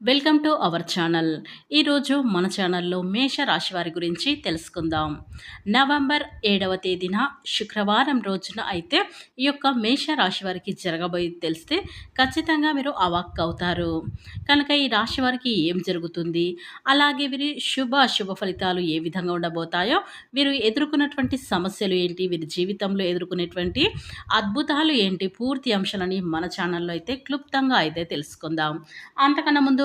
Welcome to our channel. ఈరోజు మన ఛానల్లో మేష రాశి వారి గురించి తెలుసుకుందాం. నవంబర్ ఏడవ తేదీన శుక్రవారం రోజున అయితే ఈ యొక్క మేష రాశి వారికి జరగబోయి తెలిస్తే ఖచ్చితంగా మీరు అవాక్ అవుతారు. కనుక ఈ రాశి వారికి ఏం జరుగుతుంది? అలాగే వీరి శుభ అశుభ ఫలితాలు ఏ విధంగా ఉండబోతాయో వీరు ఎదుర్కొన్నటువంటి సమస్యలు ఏంటి? వీరి జీవితంలో ఎదుర్కొనేటువంటి అద్భుతాలు ఏంటి? పూర్తి అంశాలని మన ఛానల్లో అయితే క్లుప్తంగా అయితే తెలుసుకుందాం. అంతకన్నా ముందు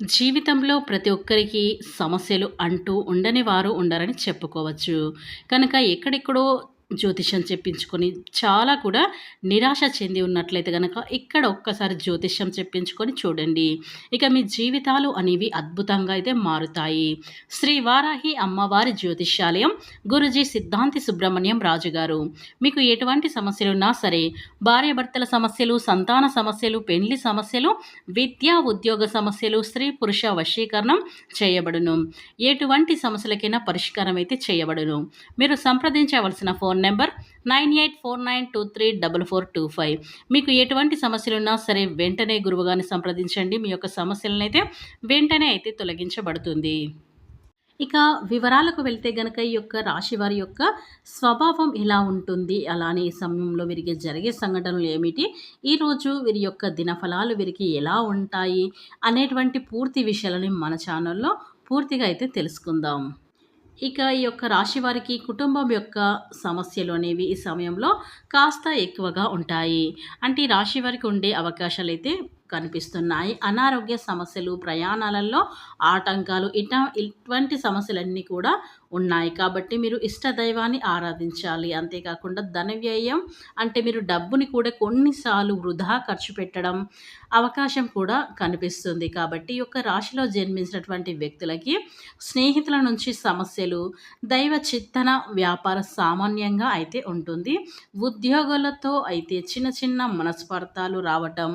జీవితంలో ప్రతి ఒక్కరికి సమస్యలు అంటూ ఉండని వారు ఉండరని చెప్పుకోవచ్చు. కనుక ఎక్కడెక్కడో జ్యోతిష్యం చెప్పించుకొని చాలా కూడా నిరాశ చెంది ఉన్నట్లయితే కనుక ఇక్కడ ఒక్కసారి జ్యోతిష్యం చెప్పించుకొని చూడండి. ఇక మీ జీవితాలు అనేవి అద్భుతంగా అయితే మారుతాయి. శ్రీ వారాహి అమ్మవారి జ్యోతిష్యాలయం గురుజీ సిద్ధాంతి సుబ్రహ్మణ్యం రాజు గారు. మీకు ఎటువంటి సమస్యలు ఉన్నా సరే భార్యాభర్తల సమస్యలు సంతాన సమస్యలు పెళ్ళి సమస్యలు విద్యా ఉద్యోగ సమస్యలు స్త్రీ పురుష వశీకరణం చేయబడును. ఎటువంటి సమస్యలకైనా పరిష్కారం అయితే చేయబడును. మీరు సంప్రదించవలసిన phone phone number nine eight four nine two three double four two five. మీకు ఎటువంటి సమస్యలు ఉన్నా సరే వెంటనే గురువుగారిని సంప్రదించండి. మీ యొక్క సమస్యలను అయితే వెంటనే అయితే తొలగించబడుతుంది. ఇక వివరాలకు వెళ్తే గనక ఈ యొక్క రాశి వారి యొక్క స్వభావం ఎలా ఉంటుంది? అలానే ఈ సమయంలో వీరికి జరిగే సంఘటనలు ఏమిటి? ఈరోజు వీరి యొక్క దినఫలాలు వీరికి ఎలా ఉంటాయి? అనేటువంటి పూర్తి విషయాలని మన ఛానల్లో పూర్తిగా అయితే తెలుసుకుందాం. ఇక ఈ యొక్క రాశి వారికి కుటుంబం యొక్క సమస్యలు అనేవి ఈ సమయంలో కాస్త ఎక్కువగా ఉంటాయి. అంటే ఈ రాశి వారికి ఉండే అవకాశాలు అయితే కనిపిస్తున్నాయి. అనారోగ్య సమస్యలు ప్రయాణాలలో ఆటంకాలు ఇట ఇటువంటి సమస్యలన్నీ కూడా ఉన్నాయి. కాబట్టి మీరు ఇష్ట దైవాన్ని ఆరాధించాలి. అంతేకాకుండా ధన వ్యయం అంటే మీరు డబ్బుని కూడా కొన్నిసార్లు వృధా ఖర్చు పెట్టడం అవకాశం కూడా కనిపిస్తుంది. కాబట్టి ఈ యొక్క రాశిలో జన్మించినటువంటి వ్యక్తులకి స్నేహితుల నుంచి సమస్యలు దైవ చిత్తన వ్యాపార సామాన్యంగా అయితే ఉంటుంది. ఉద్యోగులతో అయితే చిన్న చిన్న మనస్పర్థాలు రావటం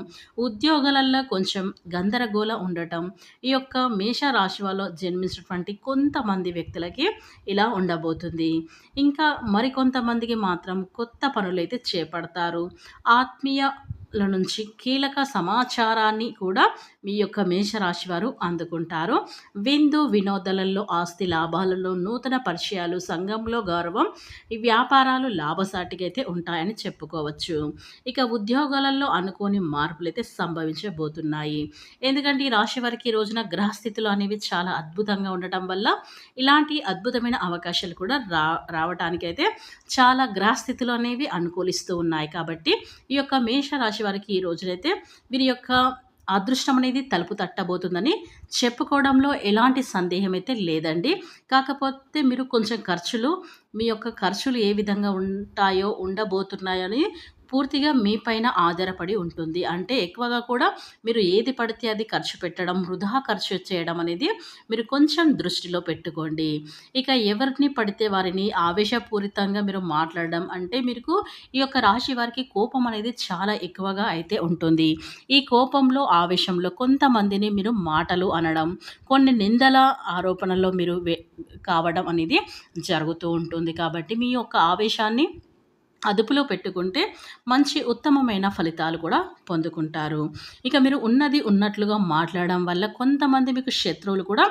ఉద్యోగాలలో కొంచెం గందరగోళ ఉండటం ఈ యొక్క మేష రాశి వాళ్ళు జన్మించినటువంటి కొంతమంది వ్యక్తులకి ఇలా ఉండబోతుంది. ఇంకా మరికొంతమందికి మాత్రం కొత్త పనులైతే చేపడతారు. ఆత్మీయ నుంచి కీలక సమాచారాన్ని కూడా మీ యొక్క మేషరాశి వారు అందుకుంటారు. విందు వినోదాలలో ఆస్తి లాభాలలో నూతన పరిచయాలు సంఘంలో గౌరవం ఈ వ్యాపారాలు లాభసాటిగా అయితే ఉంటాయని చెప్పుకోవచ్చు. ఇక ఉద్యోగాలలో అనుకోని మార్పులు అయితే సంభవించబోతున్నాయి. ఎందుకంటే ఈ రాశి వారికి ఈ రోజున గ్రహస్థితులు అనేవి చాలా అద్భుతంగా ఉండటం వల్ల ఇలాంటి అద్భుతమైన అవకాశాలు కూడా రా రావటానికైతే చాలా గ్రహస్థితులు అనేవి అనుకూలిస్తూ ఉన్నాయి. కాబట్టి ఈ యొక్క మేషరాశి వారికి ఈ రోజునైతే వీరి యొక్క అదృష్టం అనేది తలుపు తట్టబోతుందని చెప్పుకోవడంలో ఎలాంటి సందేహం అయితే లేదండి. కాకపోతే మీరు కొంచెం ఖర్చులు మీ యొక్క ఖర్చులు ఏ విధంగా ఉంటాయో ఉండబోతున్నాయని పూర్తిగా మీ పైన ఆధారపడి ఉంటుంది. అంటే ఎక్కువగా కూడా మీరు ఏది పడితే అది ఖర్చు పెట్టడం వృధా ఖర్చు చేయడం అనేది మీరు కొంచెం దృష్టిలో పెట్టుకోండి. ఇక ఎవరిని పడితే వారిని ఆవేశపూరితంగా మీరు మాట్లాడడం అంటే మీకు ఈ యొక్క రాశి వారికి కోపం అనేది చాలా ఎక్కువగా అయితే ఉంటుంది. ఈ కోపంలో ఆవేశంలో కొంతమందిని మీరు మాటలు అనడం కొన్ని నిందల ఆరోపణలో మీరు కావడం అనేది జరుగుతూ ఉంటుంది. కాబట్టి మీ యొక్క ఆవేశాన్ని అదుపులో పెట్టుకుంటే మంచి ఉత్తమమైన ఫలితాలు కూడా పొందుకుంటారు. ఇక మీరు ఉన్నది ఉన్నట్లుగా మాట్లాడడం వల్ల కొంతమంది మీకు శత్రువులు కూడా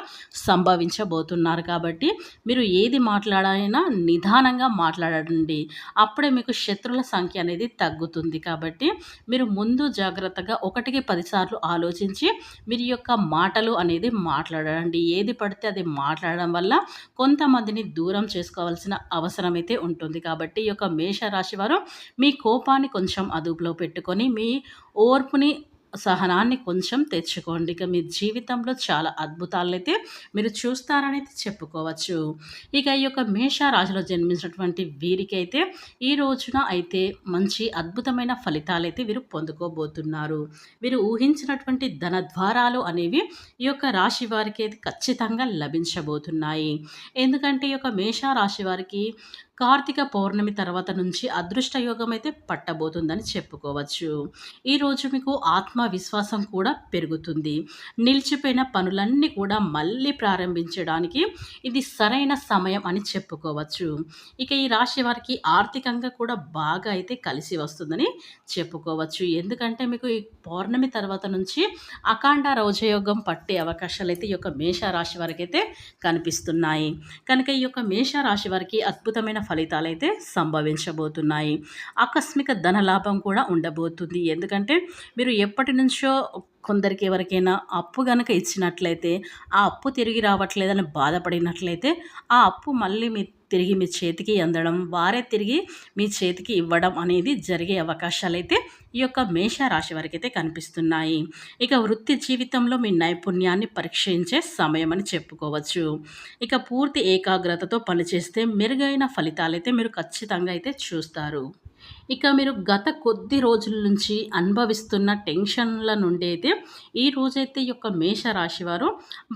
సంభవించబోతున్నారు కాబట్టి మీరు ఏది మాట్లాడాలైనా నిదానంగా మాట్లాడండి. అప్పుడే మీకు శత్రువుల సంఖ్య అనేది తగ్గుతుంది కాబట్టి మీరు ముందు జాగ్రత్తగా ఒకటికి పదిసార్లు ఆలోచించి మీరు యొక్క మాటలు అనేది మాట్లాడండి. ఏది పడితే అది మాట్లాడడం వల్ల కొంతమందిని దూరం చేసుకోవాల్సిన అవసరం అయితే ఉంటుంది కాబట్టి ఈ యొక్క మేషరాశి రాశివారు మీ కోపాన్ని కొంచెం అదుపులో పెట్టుకొని మీ ఓర్పుని సహనాన్ని కొంచెం తెచ్చుకోండి. ఇక మీ జీవితంలో చాలా అద్భుతాలైతే మీరు చూస్తారనేది చెప్పుకోవచ్చు. ఇక ఈ యొక్క మేషరాశిలో జన్మించినటువంటి వీరికైతే ఈ రోజున అయితే మంచి అద్భుతమైన ఫలితాలు అయితే వీరు పొందుకోబోతున్నారు. వీరు ఊహించినటువంటి ధన ద్వారాలు అనేవి ఈ యొక్క రాశి వారికి అయితే ఖచ్చితంగా లభించబోతున్నాయి. ఎందుకంటే ఈ యొక్క మేషరాశి వారికి కార్తీక పౌర్ణమి తర్వాత నుంచి అదృష్ట యోగం అయితే పట్టబోతుందని చెప్పుకోవచ్చు. ఈరోజు మీకు ఆత్మవిశ్వాసం కూడా పెరుగుతుంది. నిలిచిపోయిన పనులన్నీ కూడా మళ్ళీ ప్రారంభించడానికి ఇది సరైన సమయం అని చెప్పుకోవచ్చు. ఇక ఈ రాశి వారికి ఆర్థికంగా కూడా బాగా అయితే కలిసి వస్తుందని చెప్పుకోవచ్చు. ఎందుకంటే మీకు ఈ పౌర్ణమి తర్వాత నుంచి అఖండ రోజయోగం పట్టే అవకాశాలు అయితే ఈ యొక్క మేషరాశి వారికి అయితే కనిపిస్తున్నాయి. కనుక ఈ యొక్క మేషరాశి వారికి అద్భుతమైన ఫలితాలైతే సంభవించబోతున్నాయి. ఆకస్మిక ధనలాభం కూడా ఉండబోతుంది. ఎందుకంటే మీరు ఎప్పటి నుంచో కొందరికి ఎవరికైనా అప్పు కనుక ఇచ్చినట్లయితే ఆ అప్పు తిరిగి రావట్లేదని బాధపడినట్లయితే ఆ అప్పు మళ్ళీ మీ తిరిగి మీ చేతికి అందడం వారే తిరిగి మీ చేతికి ఇవ్వడం అనేది జరిగే అవకాశాలు అయితే ఈ యొక్క మేష రాశి వారికి అయితే కనిపిస్తున్నాయి. ఇక వృత్తి జీవితంలో మీ నైపుణ్యాన్ని పరీక్షించే సమయం అని చెప్పుకోవచ్చు. ఇక పూర్తి ఏకాగ్రతతో పనిచేస్తే మెరుగైన ఫలితాలు అయితే మీరు ఖచ్చితంగా అయితే చూస్తారు. ఇక మీరు గత కొద్ది రోజుల నుంచి అనుభవిస్తున్న టెన్షన్ల నుండి అయితే ఈ రోజైతే ఈ యొక్క మేషరాశి వారు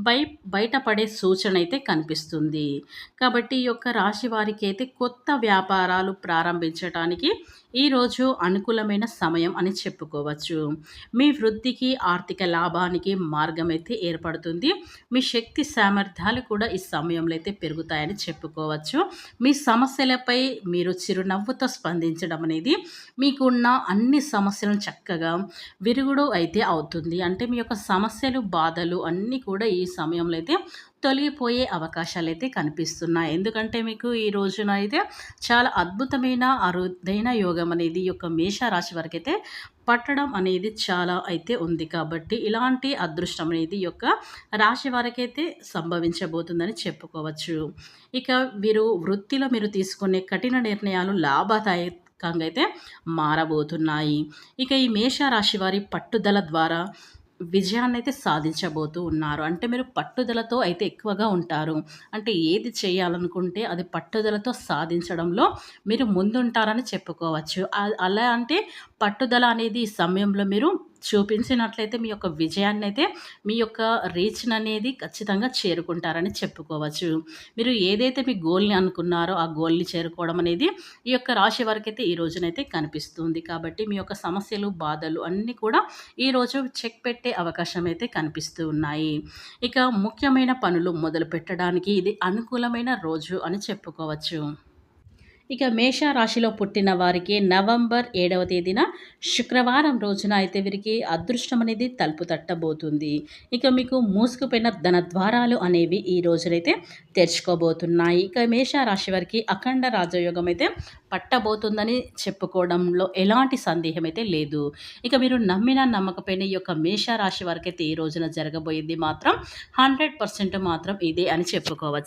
బయ బయటపడే సూచన అయితే కనిపిస్తుంది. కాబట్టి ఈ యొక్క రాశి వారికి అయితే కొత్త వ్యాపారాలు ప్రారంభించడానికి ఈరోజు అనుకూలమైన సమయం అని చెప్పుకోవచ్చు. మీ వృద్ధికి ఆర్థిక లాభానికి మార్గం అయితే ఏర్పడుతుంది. మీ శక్తి సామర్థ్యాలు కూడా ఈ సమయంలో అయితే పెరుగుతాయని చెప్పుకోవచ్చు. మీ సమస్యలపై మీరు చిరునవ్వుతో స్పందించడం అనేది మీకున్న అన్ని సమస్యలను చక్కగా విరుగుడు అయితే అవుతుంది. అంటే మీ యొక్క సమస్యలు బాధలు అన్నీ కూడా ఈ సమయంలో అయితే తొలగిపోయే అవకాశాలు అయితే కనిపిస్తున్నాయి. ఎందుకంటే మీకు ఈ రోజున అయితే చాలా అద్భుతమైన అరుదైన యోగం అనేది యొక్క మేషరాశి వరకు అయితే పట్టడం అనేది చాలా అయితే ఉంది. కాబట్టి ఇలాంటి అదృష్టం అనేది యొక్క రాశి వారికైతే సంభవించబోతుందని చెప్పుకోవచ్చు. ఇక వీరు వృత్తిలో మీరు తీసుకునే కఠిన నిర్ణయాలు లాభదాయకంగా అయితే మారబోతున్నాయి. ఇక ఈ మేషరాశి వారి పట్టుదల ద్వారా విజయాన్ని అయితే సాధించబోతూ ఉన్నారు. అంటే మీరు పట్టుదలతో అయితే ఎక్కువగా ఉంటారు. అంటే ఏది చేయాలనుకుంటే అది పట్టుదలతో సాధించడంలో మీరు ముందుంటారని చెప్పుకోవచ్చు. అలా అంటే పట్టుదల అనేది ఈ సమయంలో మీరు చూపించినట్లయితే మీ యొక్క విజయాన్ని అయితే మీ యొక్క రీచ్ని అనేది ఖచ్చితంగా చేరుకుంటారని చెప్పుకోవచ్చు. మీరు ఏదైతే మీ గోల్ని అనుకున్నారో ఆ గోల్ని చేరుకోవడం అనేది ఈ యొక్క రాశి వారికి అయితే ఈ రోజునైతే కనిపిస్తుంది. కాబట్టి మీ యొక్క సమస్యలు బాధలు అన్నీ కూడా ఈరోజు చెక్ పెట్టే అవకాశం అయితే కనిపిస్తూ ఉన్నాయి. ఇక ముఖ్యమైన పనులు మొదలు పెట్టడానికి ఇది అనుకూలమైన రోజు అని చెప్పుకోవచ్చు. ఇక మేషరాశిలో పుట్టిన వారికి నవంబర్ ఏడవ తేదీన శుక్రవారం రోజున అయితే వీరికి అదృష్టం అనేది తలుపు తట్టబోతుంది. ఇక మీకు మూసుకుపోయిన ధన ద్వారాలు అనేవి ఈ రోజునైతే తెరుచుకోబోతున్నాయి. ఇక మేషరాశి వారికి అఖండ రాజయోగం అయితే పట్టబోతుందని చెప్పుకోవడంలో ఎలాంటి సందేహం అయితే లేదు. ఇక మీరు నమ్మిన నమ్మకపోయిన ఈ యొక్క మేష రాశి ఈ రోజున జరగబోయేది మాత్రం హండ్రెడ్ పర్సెంట్ మాత్రం ఇదే అని చెప్పుకోవచ్చు.